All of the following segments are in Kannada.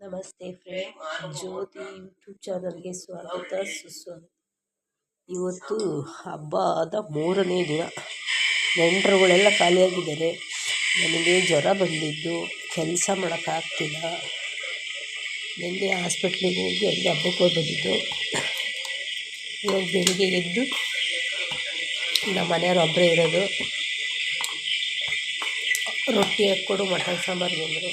ನಮಸ್ತೆ ಫ್ರೆಂಡ್ ಜ್ಯೋತಿ ಯೂಟ್ಯೂಬ್ ಚಾನಲ್ಗೆ ಸ್ವಾಗತ. ಸುಸ್ವಾಗತ. ಇವತ್ತು ಹಬ್ಬದ ಮೂರನೇ ದಿನ. ನೆಂಟರುಗಳೆಲ್ಲ ಖಾಲಿಯಾಗಿದ್ದಾರೆ. ನನಗೆ ಜ್ವರ ಬಂದಿದ್ದು, ಕೆಲಸ ಮಾಡೋಕ್ಕಾಗ್ತಿಲ್ಲ. ನಿನ್ನೆ ಹಾಸ್ಪಿಟ್ಲಿಗೆ ಹೋಗಿ ಅಲ್ಲಿ ಹಬ್ಬಕ್ಕೆ ಹೋಗಿ ಬಂದಿದ್ದು ಇವಾಗ ಬೆಳಿಗ್ಗೆ ಎದ್ದು ನಮ್ಮ ಮನೆಯವ್ರು ಒಬ್ಬರೇ ಇರೋದು. ರೊಟ್ಟಿ ಹಾಕ್ಕೊಡು ಮಟನ್ ಸಾಂಬಾರು ಬಂದರು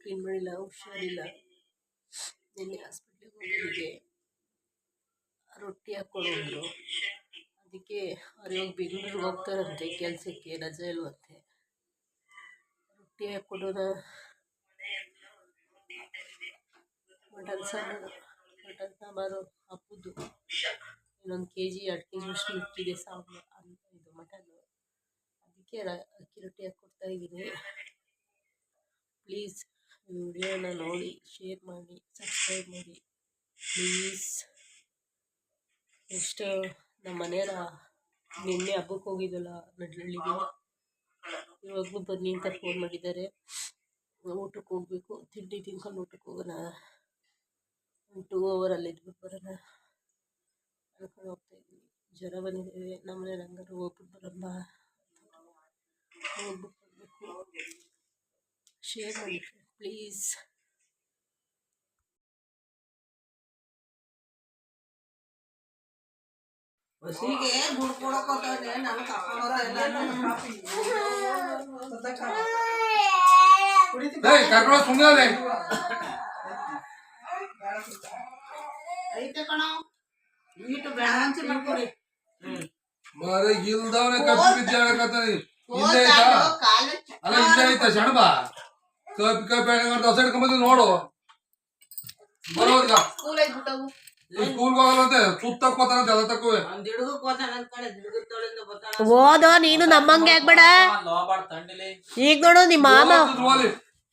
ಕ್ಲೀನ್ ಮಾಡಿಲ್ಲ, ಹುಷಾರಿಲ್ಲ. ನಿನ್ನೆ ಹಾಸ್ಪಿಟ್ಲಿಗೆ ಹೋಗಿದ್ದೆ ರೊಟ್ಟಿ ಹಾಕ್ಕೊಂಡು ಅದಕ್ಕೆ ಅವ್ರು ಇವಾಗ ಬೆಂಗ್ಳೂರಿಗೆ ಹೋಗ್ತಾರಂತೆ, ಕೆಲಸಕ್ಕೆ ರಜೆ ಇಲ್ವಂತೆ. ರೊಟ್ಟಿ ಹಾಕ್ಕೊಡೋಣ ಮಟನ್ ಸಾಂಬಾರು ಮಟನ್ ಸಾಂಬಾರು ಹಬ್ಬದ್ದು ಇನ್ನೊಂದು ಕೆ ಜಿ ಎರಡು ಕೆ ಜಿ ಅಷ್ಟು ಇಟ್ಟಿದೆ ಸಾಂಬಾರು ಅಂತ ಇದು ಮಟನ್ನು ಅದಕ್ಕೆ ಅಕ್ಕಿ ರೊಟ್ಟಿ ಹಾಕ್ಕೊಡ್ತಾ ಇದ್ದೀನಿ. ಪ್ಲೀಸ್ ವಿಡಿಯೋನ ನೋಡಿ ಶೇರ್ ಮಾಡಿ ಸಬ್ಸ್ಕ್ರೈಬ್ ಮಾಡಿ ಪ್ಲೀಸ್ ನೆಕ್ಸ್ಟ್ ನಮ್ಮ ಮನೆಯಲ್ಲ ನಿನ್ನೆ ಹಬ್ಬಕ್ಕೆ ಹೋಗಿದ್ದಲ್ಲ ನಡ್ಲಳ್ಳಿಗೆ ಇವಾಗಲೂ ಬನ್ನಿ ಅಂತ ಫೋನ್ ಮಾಡಿದ್ದಾರೆ. ಊಟಕ್ಕೆ ಹೋಗಬೇಕು, ತಿಂಡಿ ತಿನ್ಕೊಂಡು ಊಟಕ್ಕೆ ಹೋಗೋಣ. ಒಂದು ಟೂ ಅವರಲ್ಲಿ ಇದ್ಬಿಟ್ಟು ಬರೋಣ. ಅನ್ಕೊಂಡು ಹೋಗ್ತಾಯಿದ್ವಿ ಜ್ವರ ಬಂದಿದ್ದೇವೆ ನಮ್ಮ ಮನೇಲಿ ಹಂಗಾರು ಹೋಗ್ಬಿಟ್ಟು ಬರೋಣ ಹೋಗ್ಬಿಟ್ಟು ಬರಬೇಕು. ಶೇರ್ ಮಾಡಿ ಪ್ಲೀಸ್ ಬಸ್ಸಿಗೆ ದುಡ್ಡು ಕೊಡಕ್ ಹೋಗ್ತಾನೆ ನಾನು ಏಯ್ ಕರ್ಕೊಂಡು ಸುಮ್ಮನೆ ಐತೆ ಕಣ ಈಟು ಬ್ಯಾಲೆನ್ಸ್ ಮಾಡ್ಕೊಡಿ ಮಾರೆ ಇಲ್ದವನೇ ಕಪ್ಪಿ ಬಿದ್ದು ಹೇಳಕತ್ತಾನೆ ಇಲ್ಲೇ ಐತಾ ಅಲ್ಲ ಇಲ್ಲೇ ಐತಾ ಶಣಬ ಹಿಡ್ಕೊಂಬಂದು ನೋಡು. ಬರೋದ್ಗ ಸ್ಕೂಲ್ ಐತ್ಬಿಟ್ಟವು ಈ ಸ್ಕೂಲ್ಗೆ ಹೋಗಲ್ಲಂತೆ ಸುತ್ತ ಕೋತಾನ ಜಲ ತಕ್ಕುವೆ ಒಂದ್ ಹಿಡುಗಕ್ ಹೋತಾನ ಅಂದ್ಕೊಂಡೆ ಹಿಡುಗದ ತೊಳಿಂದ ಬರ್ತಾನ ಓದೋ ನೀನು ನಮ್ಮಂಗೆ ಆಗ್ಬೇಡ. ಈಗ ನೋಡು ನಿಮ್ಮ ಮಾಮ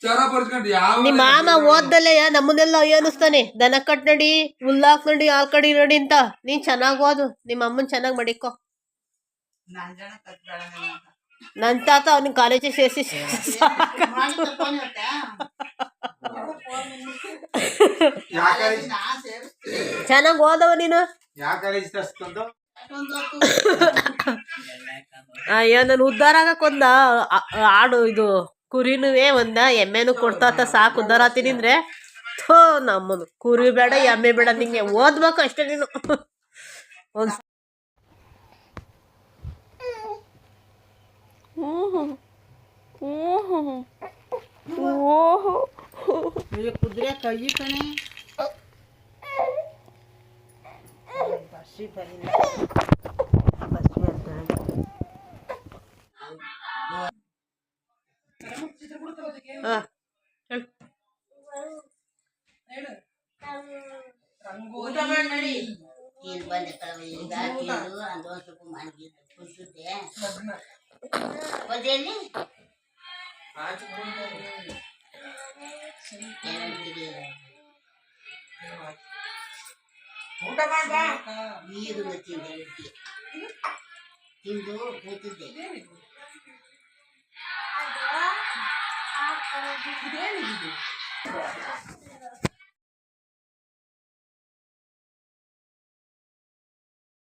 ಚರ ಬರ್ಸ್ಕೊಂಡು ಯಾವ ನಿಮ್ಮ ಮಾಮ ಓದ್ದಲ್ಲೇ ನಮ್ಮನ್ನೆಲ್ಲ ಅಯ್ಯೋ ಅನಿಸ್ತಾನೆ ದನ ಕಟ್ ನಡಿ ಹುಲ್ಲಾಕ್ ನಡಿ ಹಾಲ್ ಕಡಿ ನಡಿ ಅಂತ. ನೀನ್ ಚೆನ್ನಾಗ್ ಓದು ನಿಮ್ಮ ಅಮ್ಮನ್ ಚೆನ್ನಾಗ್ ಮಡಿಕೋ. ನಾನ್ ಜನ ಕತ್ಬೇಡ ನನ್ ತಾತ ಅವ್ನ ಕಾಲೇಜಿಗೆ ಸೇರಿಸಿ ಚೆನ್ನಾಗಿ ಓದವ ನೀನು? ಅಯ್ಯೋ ನಾನು ಉದ್ಧಾರ ಆಗಕ್ಕೊಂದ ಆಡು ಇದು ಕುರಿನುವೆ ಒಂದ. ಎಮ್ಮೆನು ಕೊಡ್ತಾತ ಸಾಕು ಉದ್ದಾರ ತಿನ್ನಿಂದ್ರೆ ಅಂದ್ರೆ. ಥೋ ನಮ್ಮದು ಕುರಿ ಬೇಡ ಎಮ್ಮೆ ಬೇಡ ನಿಂಗೆ ಓದ್ಬೇಕು ಅಷ್ಟೇ ನೀನು. ಒಂದ್ ಕುದುರೆ ಕೈ ಕಣೆ ಬಸ್ಸಿ ಬರಿಲ್ಲ ಬಸ್ಸಿ ಅಂತ ಹಾ ಹೇಳು ಊಟ ಮಾಡಿ ನಡಿ ಇಲ್ಲಿ ಬಂದೆ ಕಳವ ಈಗ ತಿಂದು ಅಂದು ಒಂದ್ ಸ್ವಲ್ಪ ಮಾಡಿದ್ದು ಕುಡಿಸುತ್ತೆ ಬದಿಯಲ್ಲಿ ಊಟ ಮಾಡ್ಬಾ ಈಗ ತಿಂದೆ ರೊಟ್ಟಿ ತಿಂದು ಕೂತಿದ್ದೆ